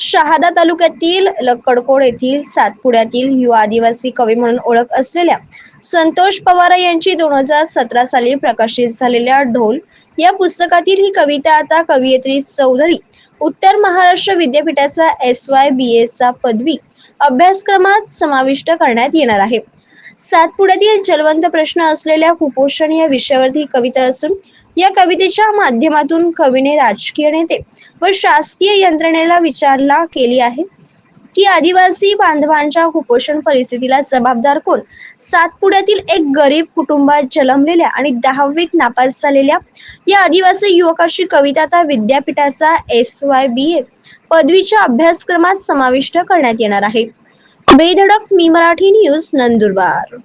शहादा तालुक्यातील लक्कडकोड येथील सातपुड्यातील युवा आदिवासी कवी म्हणून ओळख असलेल्या संतोष पवार यांची दोन हजार सतरा साली प्रकाशित झालेल्या ढोल या पुस्तकातील ही कविता आता कवयित्री चौधरी उत्तर महाराष्ट्र विद्यापीठाचा एस वाय बी एचा पदवी अभ्यासक्रमात समाविष्ट करण्यात येणार आहे. सातपुड्यातील जलवंत प्रश्न असलेल्या कुपोषण या विषयावरती ही कविता असून या कवितेच्या माध्यमातून कवीने राजकीय नेते व शासकीय यंत्रणेला विचारला केली आहे. की आदिवासी बांधवांच्या कुपोषण परिस्थितीला जबाबदार कोण? सातपुड्यातील एक गरीब कुटुंबात जन्मलेल्या आणि दहावीत नापास झालेल्या या आदिवासी युवकाची कविता आता विद्यापीठाचा एस वाय बी ए पदवीच्या अभ्यासक्रमात समाविष्ट करण्यात येणार आहे. बेधडक मी मराठी न्यूज नंदुरबार.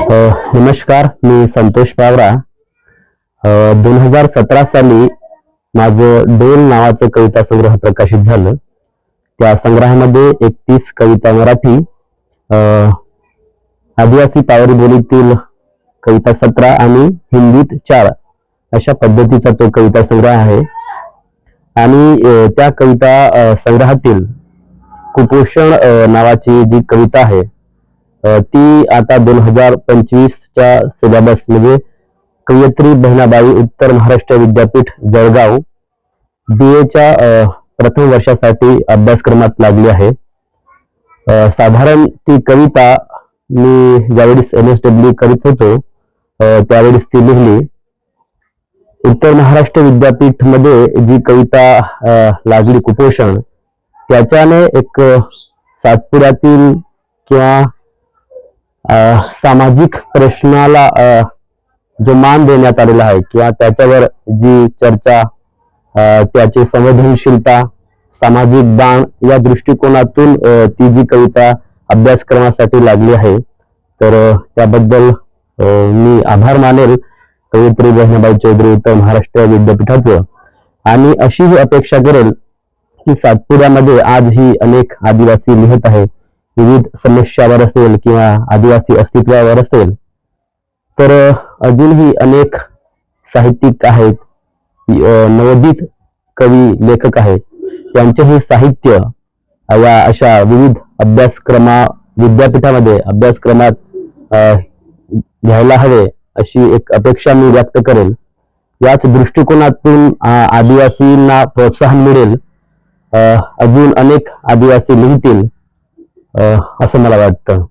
नमस्कार मी संतोष पावरा दोन हजार सतरा साली माझं डोल नावाचं कविता संग्रह प्रकाशित झालं. त्या संग्रहामध्ये एकतीस कविता मराठी आदिवासी पावरी बोलीतील कविता सतरा आणि हिंदीत चार अशा पद्धतीचा तो कविता संग्रह आहे. आणि त्या कविता संग्रहातील कुपोषण नावाची जी कविता आहे ती आता दोन हजार पंचवीसच्या सिलेबस म्हणजे कवयत्री बहिणाबाई उत्तर महाराष्ट्र विद्यापीठ जळगाव बी एच्या प्रथम वर्षासाठी अभ्यासक्रमात लागली आहे. साधारण ती कविता मी ज्यावेळेस एम एस डब्ल्यू करीत होतो त्यावेळेस ती लिहिली. उत्तर महाराष्ट्र विद्यापीठमध्ये जी कविता लागली कुपोषण त्याच्याने एक सातपुरातील किंवा सामाजिक प्रश्नाला जो मान देण्यात आलेला आहे किंवा त्याच्यावर जी चर्चा त्याची संवेदनशीलता सामाजिक दान या दृष्टिकोनातून ती जी कविता अभ्यासक्रमासाठी लागली आहे तर त्याबद्दल मी आभार मानेल कवयित्री बहिणाबाई चौधरी उत्तर महाराष्ट्र विद्यापीठाचं. आणि अशी ही अपेक्षा करेल की सातपुड्यामध्ये आजही अनेक आदिवासी लिहित आहे विविध समस्यावर असेल किंवा आदिवासी अस्तित्वावर असेल तर अजूनही अनेक साहित्यिक आहेत नवोदित कवी लेखक आहेत त्यांचे हे साहित्य या अशा विविध अभ्यासक्रमा विद्यापीठामध्ये अभ्यासक्रमात घ्यायला हवे अशी एक अपेक्षा मी व्यक्त करेल. याच दृष्टिकोनातून आदिवासींना प्रोत्साहन मिळेल. अजून अनेक आदिवासी लिहितील असं मला वाटतं.